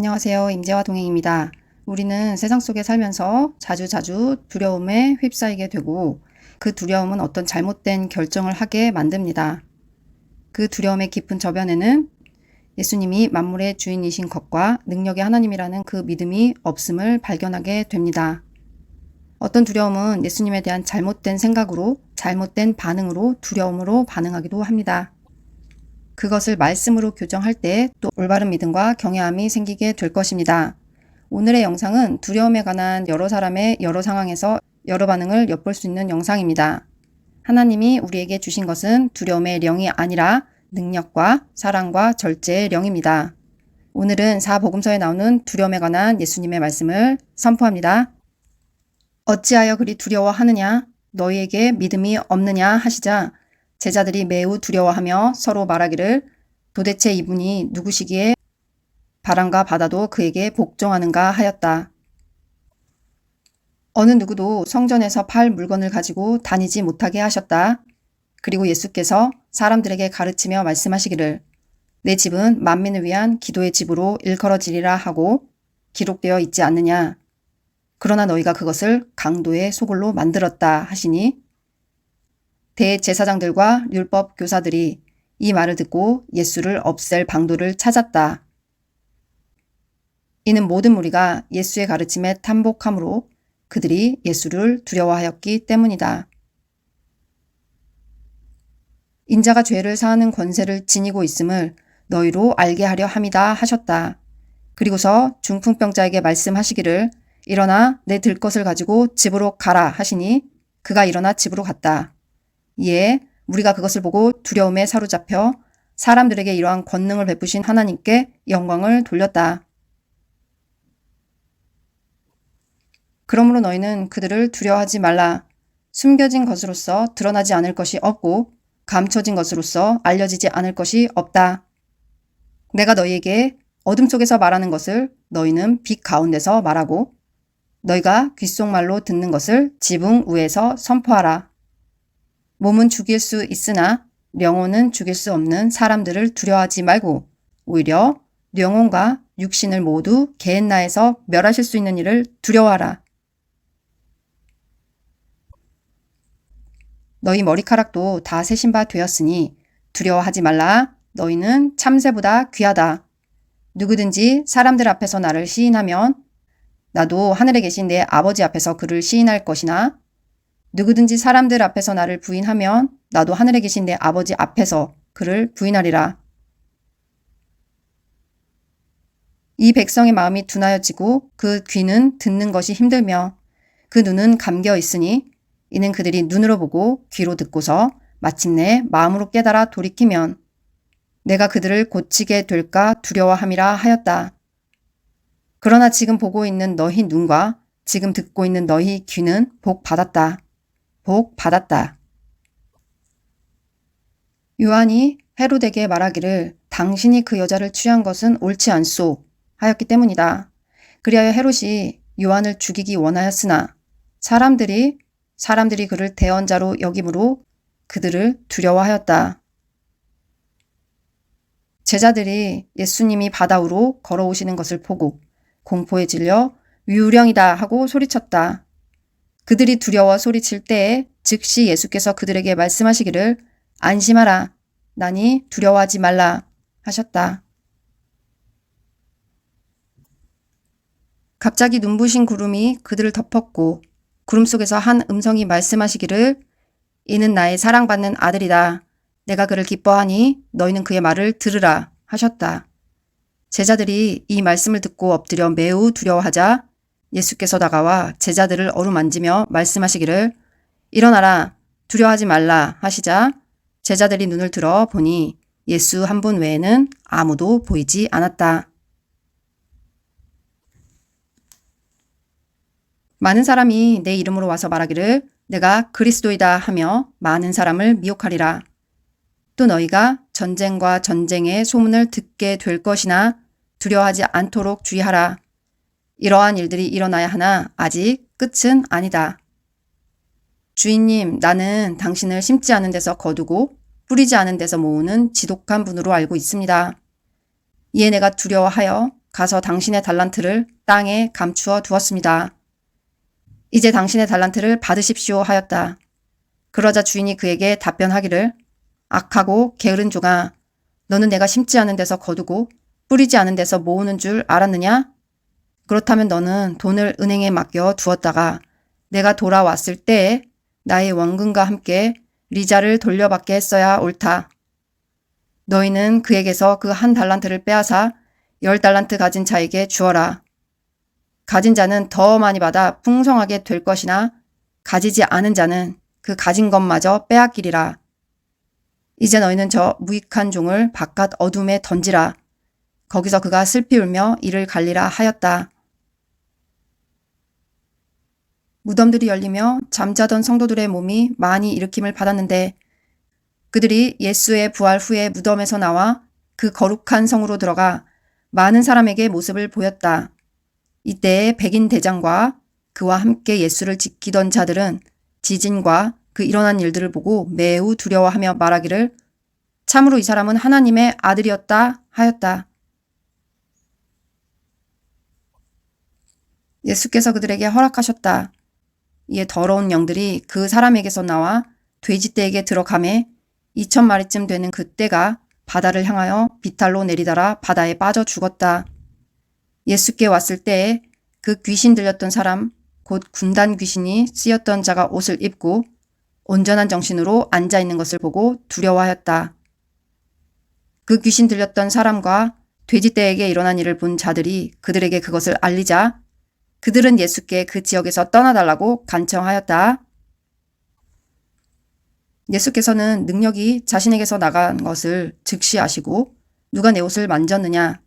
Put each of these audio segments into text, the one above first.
안녕하세요. 임재화 동행입니다. 우리는 세상 속에 살면서 자주자주 두려움에 휩싸이게 되고 그 두려움은 어떤 잘못된 결정을 하게 만듭니다. 그 두려움의 깊은 저변에는 예수님이 만물의 주인이신 것과 능력의 하나님이라는 그 믿음이 없음을 발견하게 됩니다. 어떤 두려움은 예수님에 대한 잘못된 생각으로, 잘못된 반응으로 두려움으로 반응하기도 합니다. 그것을 말씀으로 교정할 때 또 올바른 믿음과 경외함이 생기게 될 것입니다. 오늘의 영상은 두려움에 관한 여러 사람의 여러 상황에서 여러 반응을 엿볼 수 있는 영상입니다. 하나님이 우리에게 주신 것은 두려움의 령이 아니라 능력과 사랑과 절제의 령입니다. 오늘은 사복음서에 나오는 두려움에 관한 예수님의 말씀을 선포합니다. 어찌하여 그리 두려워하느냐? 너희에게 믿음이 없느냐? 하시자 제자들이 매우 두려워하며 서로 말하기를 도대체 이분이 누구시기에 바람과 바다도 그에게 복종하는가 하였다. 어느 누구도 성전에서 팔 물건을 가지고 다니지 못하게 하셨다. 그리고 예수께서 사람들에게 가르치며 말씀하시기를 내 집은 만민을 위한 기도의 집으로 일컬어지리라 하고 기록되어 있지 않느냐. 그러나 너희가 그것을 강도의 소굴로 만들었다 하시니 대제사장들과 율법 교사들이 이 말을 듣고 예수를 없앨 방도를 찾았다. 이는 모든 무리가 예수의 가르침에 탐복함으로 그들이 예수를 두려워하였기 때문이다. 인자가 죄를 사하는 권세를 지니고 있음을 너희로 알게 하려 함이다 하셨다. 그리고서 중풍병자에게 말씀하시기를 일어나 내 들 것을 가지고 집으로 가라 하시니 그가 일어나 집으로 갔다. 이에 우리가 그것을 보고 두려움에 사로잡혀 사람들에게 이러한 권능을 베푸신 하나님께 영광을 돌렸다. 그러므로 너희는 그들을 두려워하지 말라. 숨겨진 것으로서 드러나지 않을 것이 없고 감춰진 것으로서 알려지지 않을 것이 없다. 내가 너희에게 어둠 속에서 말하는 것을 너희는 빛 가운데서 말하고 너희가 귓속말로 듣는 것을 지붕 위에서 선포하라. 몸은 죽일 수 있으나 영혼은 죽일 수 없는 사람들을 두려워하지 말고 오히려 영혼과 육신을 모두 개엔나에서 멸하실 수 있는 일을 두려워하라. 너희 머리카락도 다 세신 바 되었으니 두려워하지 말라. 너희는 참새보다 귀하다. 누구든지 사람들 앞에서 나를 시인하면 나도 하늘에 계신 내 아버지 앞에서 그를 시인할 것이나 누구든지 사람들 앞에서 나를 부인하면 나도 하늘에 계신 내 아버지 앞에서 그를 부인하리라. 이 백성의 마음이 둔하여지고 그 귀는 듣는 것이 힘들며 그 눈은 감겨 있으니 이는 그들이 눈으로 보고 귀로 듣고서 마침내 마음으로 깨달아 돌이키면 내가 그들을 고치게 될까 두려워함이라 하였다. 그러나 지금 보고 있는 너희 눈과 지금 듣고 있는 너희 귀는 복 받았다. 복 받았다. 요한이 헤로데게 말하기를 당신이 그 여자를 취한 것은 옳지 않소 하였기 때문이다. 그리하여 헤롯이 요한을 죽이기 원하였으나 사람들이 사람들이 그를 대언자로 여김으로 그들을 두려워하였다. 제자들이 예수님이 바다 위로 걸어오시는 것을 보고 공포에 질려 위우령이다 하고 소리쳤다. 그들이 두려워 소리칠 때에 즉시 예수께서 그들에게 말씀하시기를 안심하라. 나니 두려워하지 말라 하셨다. 갑자기 눈부신 구름이 그들을 덮었고 구름 속에서 한 음성이 말씀하시기를 이는 나의 사랑받는 아들이다. 내가 그를 기뻐하니 너희는 그의 말을 들으라 하셨다. 제자들이 이 말씀을 듣고 엎드려 매우 두려워하자 예수께서 다가와 제자들을 어루만지며 말씀하시기를 일어나라 두려워하지 말라 하시자 제자들이 눈을 들어 보니 예수 한 분 외에는 아무도 보이지 않았다. 많은 사람이 내 이름으로 와서 말하기를 내가 그리스도이다 하며 많은 사람을 미혹하리라. 또 너희가 전쟁과 전쟁의 소문을 듣게 될 것이나 두려워하지 않도록 주의하라. 이러한 일들이 일어나야 하나 아직 끝은 아니다. 주인님, 나는 당신을 심지 않은 데서 거두고 뿌리지 않은 데서 모으는 지독한 분으로 알고 있습니다. 이에 내가 두려워하여 가서 당신의 달란트를 땅에 감추어 두었습니다. 이제 당신의 달란트를 받으십시오 하였다. 그러자 주인이 그에게 답변하기를 악하고 게으른 종아 너는 내가 심지 않은 데서 거두고 뿌리지 않은 데서 모으는 줄 알았느냐? 그렇다면 너는 돈을 은행에 맡겨 두었다가 내가 돌아왔을 때에 나의 원금과 함께 리자를 돌려받게 했어야 옳다. 너희는 그에게서 그 한 달란트를 빼앗아 열 달란트 가진 자에게 주어라. 가진 자는 더 많이 받아 풍성하게 될 것이나 가지지 않은 자는 그 가진 것마저 빼앗기리라. 이제 너희는 저 무익한 종을 바깥 어둠에 던지라. 거기서 그가 슬피 울며 이를 갈리라 하였다. 무덤들이 열리며 잠자던 성도들의 몸이 많이 일으킴을 받았는데 그들이 예수의 부활 후에 무덤에서 나와 그 거룩한 성으로 들어가 많은 사람에게 모습을 보였다. 이때 백인 대장과 그와 함께 예수를 지키던 자들은 지진과 그 일어난 일들을 보고 매우 두려워하며 말하기를 참으로 이 사람은 하나님의 아들이었다 하였다. 예수께서 그들에게 허락하셨다. 이에 더러운 영들이 그 사람에게서 나와 돼지떼에게 들어가매 2천 마리쯤 되는 그때가 바다를 향하여 비탈로 내리더라 바다에 빠져 죽었다. 예수께 왔을 때에 그 귀신 들렸던 사람 곧 군단 귀신이 쓰였던 자가 옷을 입고 온전한 정신으로 앉아 있는 것을 보고 두려워하였다. 그 귀신 들렸던 사람과 돼지떼에게 일어난 일을 본 자들이 그들에게 그것을 알리자 그들은 예수께 그 지역에서 떠나달라고 간청하였다. 예수께서는 능력이 자신에게서 나간 것을 즉시 아시고 누가 내 옷을 만졌느냐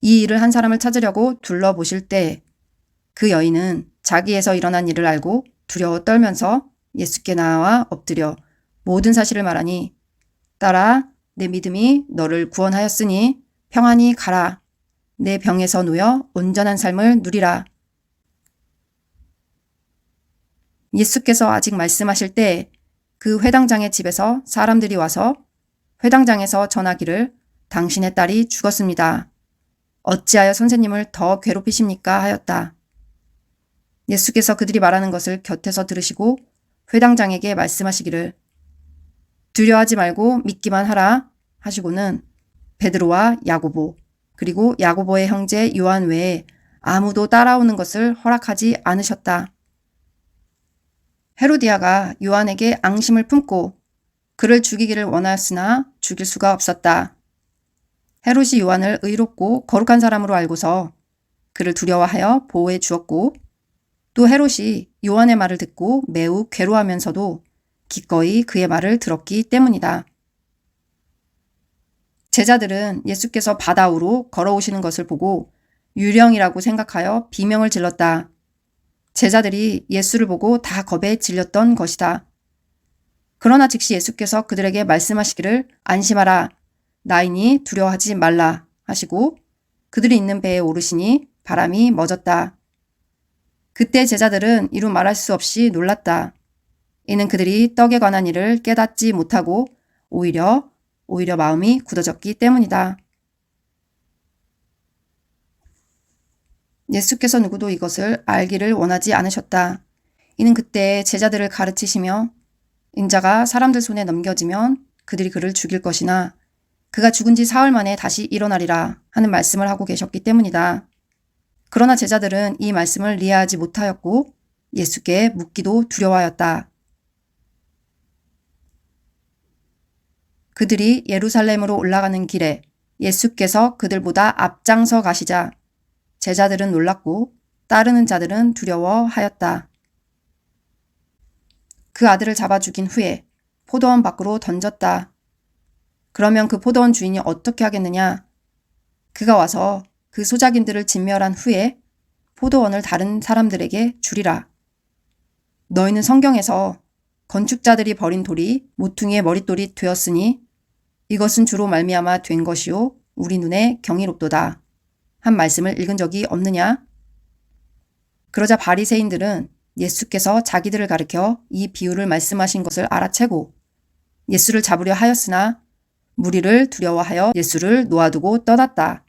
이 일을 한 사람을 찾으려고 둘러보실 때 그 여인은 자기에서 일어난 일을 알고 두려워 떨면서 예수께 나와 엎드려 모든 사실을 말하니 따라 내 믿음이 너를 구원하였으니 평안히 가라. 내 병에서 놓여 온전한 삶을 누리라. 예수께서 아직 말씀하실 때 그 회당장의 집에서 사람들이 와서 회당장에서 전하기를 당신의 딸이 죽었습니다. 어찌하여 선생님을 더 괴롭히십니까? 하였다. 예수께서 그들이 말하는 것을 곁에서 들으시고 회당장에게 말씀하시기를 두려워하지 말고 믿기만 하라 하시고는 베드로와 야고보 그리고 야고보의 형제 요한 외에 아무도 따라오는 것을 허락하지 않으셨다. 헤로디아가 요한에게 앙심을 품고 그를 죽이기를 원하였으나 죽일 수가 없었다. 헤롯이 요한을 의롭고 거룩한 사람으로 알고서 그를 두려워하여 보호해 주었고 또 헤롯이 요한의 말을 듣고 매우 괴로워하면서도 기꺼이 그의 말을 들었기 때문이다. 제자들은 예수께서 바다 위로 걸어오시는 것을 보고 유령이라고 생각하여 비명을 질렀다. 제자들이 예수를 보고 다 겁에 질렸던 것이다. 그러나 즉시 예수께서 그들에게 말씀하시기를 안심하라. 나이니 두려워하지 말라 하시고 그들이 있는 배에 오르시니 바람이 멎었다. 그때 제자들은 이루 말할 수 없이 놀랐다. 이는 그들이 떡에 관한 일을 깨닫지 못하고 오히려 오히려 마음이 굳어졌기 때문이다. 예수께서 누구도 이것을 알기를 원하지 않으셨다. 이는 그때 제자들을 가르치시며 인자가 사람들 손에 넘겨지면 그들이 그를 죽일 것이나 그가 죽은 지 사흘 만에 다시 일어나리라 하는 말씀을 하고 계셨기 때문이다. 그러나 제자들은 이 말씀을 이해하지 못하였고 예수께 묻기도 두려워하였다. 그들이 예루살렘으로 올라가는 길에 예수께서 그들보다 앞장서 가시자 제자들은 놀랐고 따르는 자들은 두려워하였다. 그 아들을 잡아 죽인 후에 포도원 밖으로 던졌다. 그러면 그 포도원 주인이 어떻게 하겠느냐? 그가 와서 그 소작인들을 진멸한 후에 포도원을 다른 사람들에게 주리라. 너희는 성경에서 건축자들이 버린 돌이 모퉁이의 머릿돌이 되었으니 이것은 주로 말미암아 된 것이요 우리 눈에 경이롭도다. 한 말씀을 읽은 적이 없느냐? 그러자 바리새인들은 예수께서 자기들을 가리켜 이 비유를 말씀하신 것을 알아채고 예수를 잡으려 하였으나 무리를 두려워하여 예수를 놓아두고 떠났다.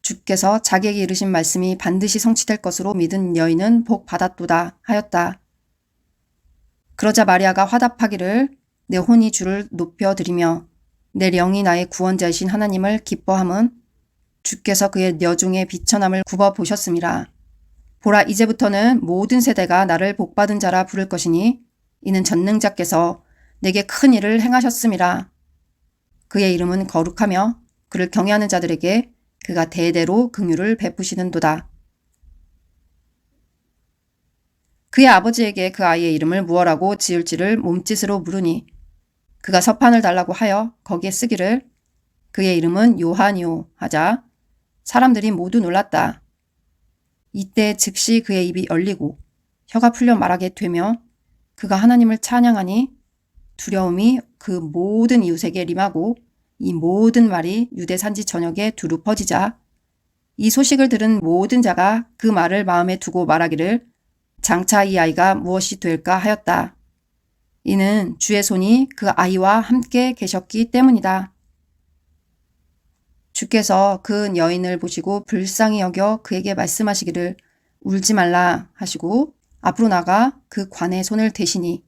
주께서 자기에게 이르신 말씀이 반드시 성취될 것으로 믿은 여인은 복 받았도다 하였다. 그러자 마리아가 화답하기를 내 혼이 주를 높여 드리며 내 영이 나의 구원자이신 하나님을 기뻐함은 주께서 그의 여중의 비천함을 굽어 보셨습니다. 보라 이제부터는 모든 세대가 나를 복받은 자라 부를 것이니 이는 전능자께서 내게 큰 일을 행하셨습니다. 그의 이름은 거룩하며 그를 경외하는 자들에게 그가 대대로 긍휼을 베푸시는도다. 그의 아버지에게 그 아이의 이름을 무엇라고 지을지를 몸짓으로 물으니 그가 서판을 달라고 하여 거기에 쓰기를 그의 이름은 요한이오 하자 사람들이 모두 놀랐다. 이때 즉시 그의 입이 열리고 혀가 풀려 말하게 되며 그가 하나님을 찬양하니 두려움이 그 모든 이웃에게 림하고 이 모든 말이 유대 산지 전역에 두루 퍼지자 이 소식을 들은 모든 자가 그 말을 마음에 두고 말하기를 장차 이 아이가 무엇이 될까 하였다. 이는 주의 손이 그 아이와 함께 계셨기 때문이다. 주께서 그 여인을 보시고 불쌍히 여겨 그에게 말씀하시기를 울지 말라 하시고 앞으로 나가 그 관에 손을 대시니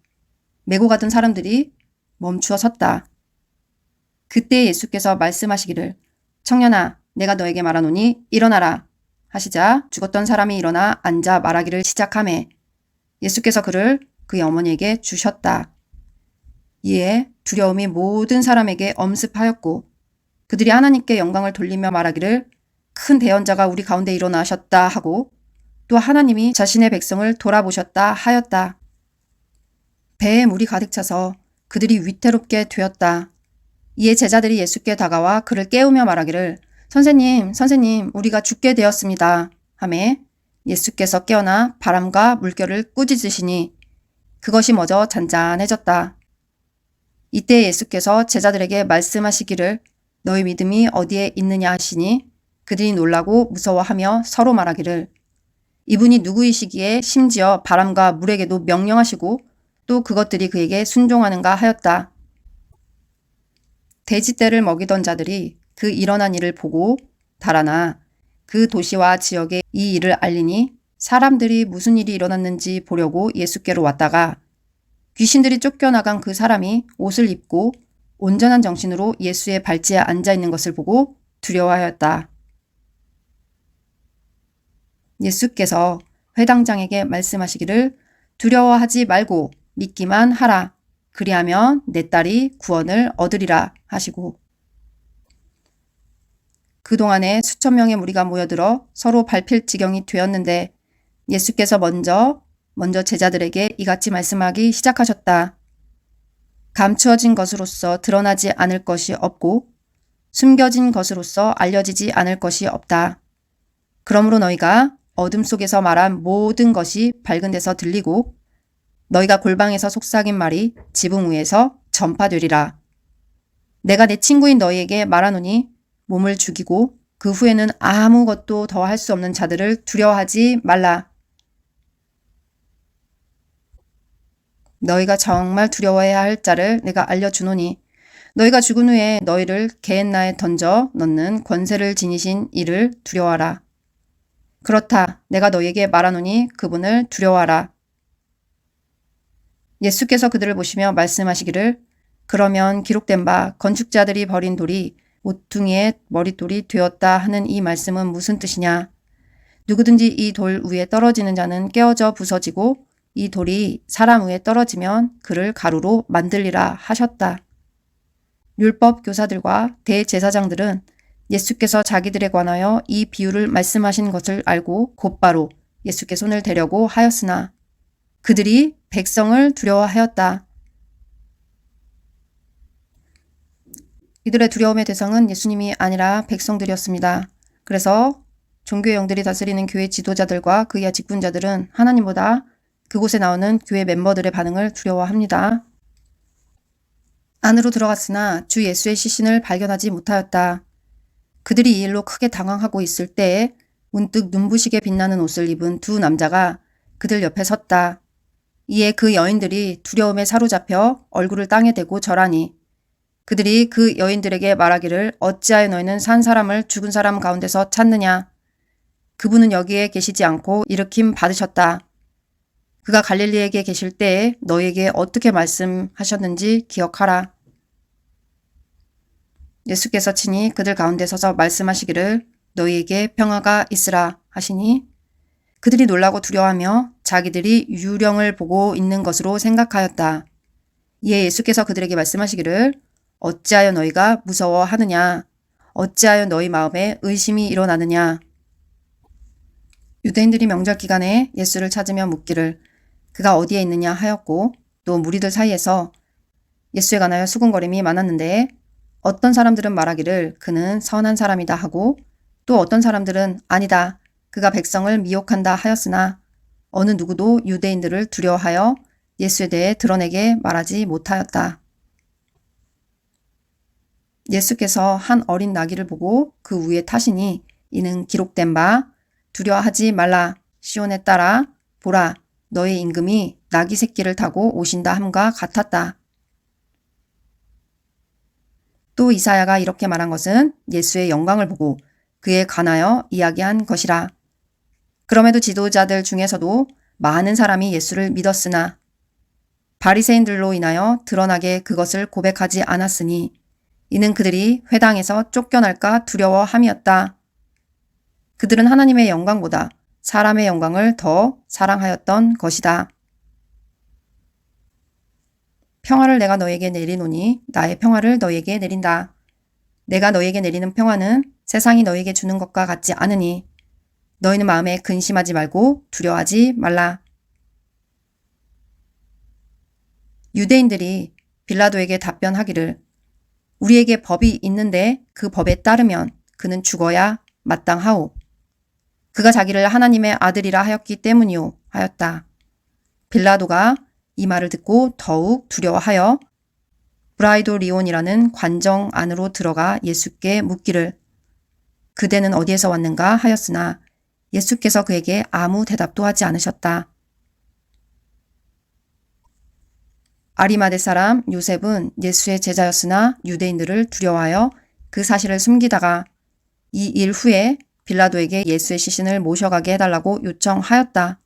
메고 가던 사람들이 멈추어 섰다. 그때 예수께서 말씀하시기를 청년아 내가 너에게 말하노니 일어나라 하시자 죽었던 사람이 일어나 앉아 말하기를 시작하매 예수께서 그를 그의 어머니에게 주셨다. 이에 두려움이 모든 사람에게 엄습하였고 그들이 하나님께 영광을 돌리며 말하기를 큰 대언자가 우리 가운데 일어나셨다 하고 또 하나님이 자신의 백성을 돌아보셨다 하였다. 배에 물이 가득 차서 그들이 위태롭게 되었다. 이에 제자들이 예수께 다가와 그를 깨우며 말하기를 선생님, 선생님, 우리가 죽게 되었습니다. 하매 예수께서 깨어나 바람과 물결을 꾸짖으시니 그것이 멎어 잔잔해졌다. 이때 예수께서 제자들에게 말씀하시기를 너희 믿음이 어디에 있느냐 하시니 그들이 놀라고 무서워하며 서로 말하기를 이분이 누구이시기에 심지어 바람과 물에게도 명령하시고 또 그것들이 그에게 순종하는가 하였다. 돼지떼를 먹이던 자들이 그 일어난 일을 보고 달아나 그 도시와 지역에 이 일을 알리니 사람들이 무슨 일이 일어났는지 보려고 예수께로 왔다가 귀신들이 쫓겨나간 그 사람이 옷을 입고 온전한 정신으로 예수의 발치에 앉아 있는 것을 보고 두려워하였다. 예수께서 회당장에게 말씀하시기를 두려워하지 말고 믿기만 하라. 그리하면 내 딸이 구원을 얻으리라 하시고 그동안에 수천 명의 무리가 모여들어 서로 밟힐 지경이 되었는데 예수께서 먼저 먼저 제자들에게 이같이 말씀하기 시작하셨다. 감추어진 것으로서 드러나지 않을 것이 없고 숨겨진 것으로서 알려지지 않을 것이 없다. 그러므로 너희가 어둠 속에서 말한 모든 것이 밝은 데서 들리고 너희가 골방에서 속삭인 말이 지붕 위에서 전파되리라. 내가 내 친구인 너희에게 말하노니 몸을 죽이고 그 후에는 아무것도 더 할 수 없는 자들을 두려워하지 말라. 너희가 정말 두려워해야 할 자를 내가 알려주노니 너희가 죽은 후에 너희를 개엔나에 던져 넣는 권세를 지니신 이를 두려워하라. 그렇다. 내가 너희에게 말하노니 그분을 두려워하라. 예수께서 그들을 보시며 말씀하시기를 그러면 기록된 바 건축자들이 버린 돌이 모퉁이의 머릿돌이 되었다 하는 이 말씀은 무슨 뜻이냐? 누구든지 이 돌 위에 떨어지는 자는 깨어져 부서지고 이 돌이 사람 위에 떨어지면 그를 가루로 만들리라 하셨다. 율법 교사들과 대제사장들은 예수께서 자기들에 관하여 이 비유를 말씀하신 것을 알고 곧바로 예수께 손을 대려고 하였으나 그들이 백성을 두려워하였다. 이들의 두려움의 대상은 예수님이 아니라 백성들이었습니다. 그래서 종교의 영들이 다스리는 교회 지도자들과 그 이하 직분자들은 하나님보다 그곳에 나오는 교회 멤버들의 반응을 두려워합니다. 안으로 들어갔으나 주 예수의 시신을 발견하지 못하였다. 그들이 이 일로 크게 당황하고 있을 때에 문득 눈부시게 빛나는 옷을 입은 두 남자가 그들 옆에 섰다. 이에 그 여인들이 두려움에 사로잡혀 얼굴을 땅에 대고 절하니 그들이 그 여인들에게 말하기를 어찌하여 너희는 산 사람을 죽은 사람 가운데서 찾느냐? 그분은 여기에 계시지 않고 일으킴 받으셨다. 그가 갈릴리에게 계실 때에 너희에게 어떻게 말씀하셨는지 기억하라. 예수께서 친히 그들 가운데 서서 말씀하시기를 너희에게 평화가 있으라 하시니 그들이 놀라고 두려워하며 자기들이 유령을 보고 있는 것으로 생각하였다. 이에 예수께서 그들에게 말씀하시기를 어찌하여 너희가 무서워하느냐 어찌하여 너희 마음에 의심이 일어나느냐 유대인들이 명절 기간에 예수를 찾으며 묻기를 그가 어디에 있느냐 하였고 또 무리들 사이에서 예수에 관하여 수군거림이 많았는데 어떤 사람들은 말하기를 그는 선한 사람이다 하고 또 어떤 사람들은 아니다 그가 백성을 미혹한다 하였으나 어느 누구도 유대인들을 두려워하여 예수에 대해 드러내게 말하지 못하였다. 예수께서 한 어린 나귀를 보고 그 위에 타시니 이는 기록된 바 두려워하지 말라 시온에 따라 보라 너의 임금이 나귀 새끼를 타고 오신다 함과 같았다. 또 이사야가 이렇게 말한 것은 예수의 영광을 보고 그에 관하여 이야기한 것이라. 그럼에도 지도자들 중에서도 많은 사람이 예수를 믿었으나 바리새인들로 인하여 드러나게 그것을 고백하지 않았으니 이는 그들이 회당에서 쫓겨날까 두려워함이었다. 그들은 하나님의 영광보다 사람의 영광을 더 사랑하였던 것이다. 평화를 내가 너에게 내리노니 나의 평화를 너에게 내린다. 내가 너에게 내리는 평화는 세상이 너에게 주는 것과 같지 않으니 너희는 마음에 근심하지 말고 두려워하지 말라. 유대인들이 빌라도에게 답변하기를 우리에게 법이 있는데 그 법에 따르면 그는 죽어야 마땅하오. 그가 자기를 하나님의 아들이라 하였기 때문이오 하였다. 빌라도가 이 말을 듣고 더욱 두려워하여 브라이도 리온이라는 관정 안으로 들어가 예수께 묻기를 그대는 어디에서 왔는가 하였으나 예수께서 그에게 아무 대답도 하지 않으셨다. 아리마대 사람 요셉은 예수의 제자였으나 유대인들을 두려워하여 그 사실을 숨기다가 이 일 후에 빌라도에게 예수의 시신을 모셔가게 해달라고 요청하였다.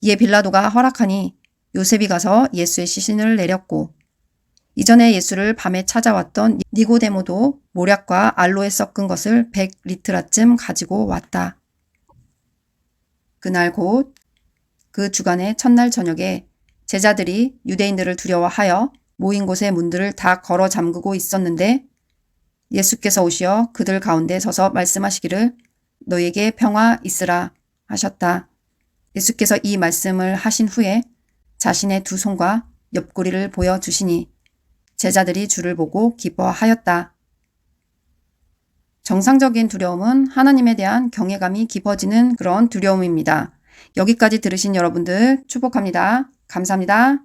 이에 빌라도가 허락하니 요셉이 가서 예수의 시신을 내렸고 이전에 예수를 밤에 찾아왔던 니고데모도 모략과 알로에 섞은 것을 100리트라쯤 가지고 왔다. 그날 곧 그 주간의 첫날 저녁에 제자들이 유대인들을 두려워하여 모인 곳의 문들을 다 걸어 잠그고 있었는데 예수께서 오시어 그들 가운데 서서 말씀하시기를 너에게 평화 있으라 하셨다. 예수께서 이 말씀을 하신 후에 자신의 두 손과 옆구리를 보여주시니 제자들이 주를 보고 기뻐하였다. 정상적인 두려움은 하나님에 대한 경외감이 깊어지는 그런 두려움입니다. 여기까지 들으신 여러분들 축복합니다. 감사합니다.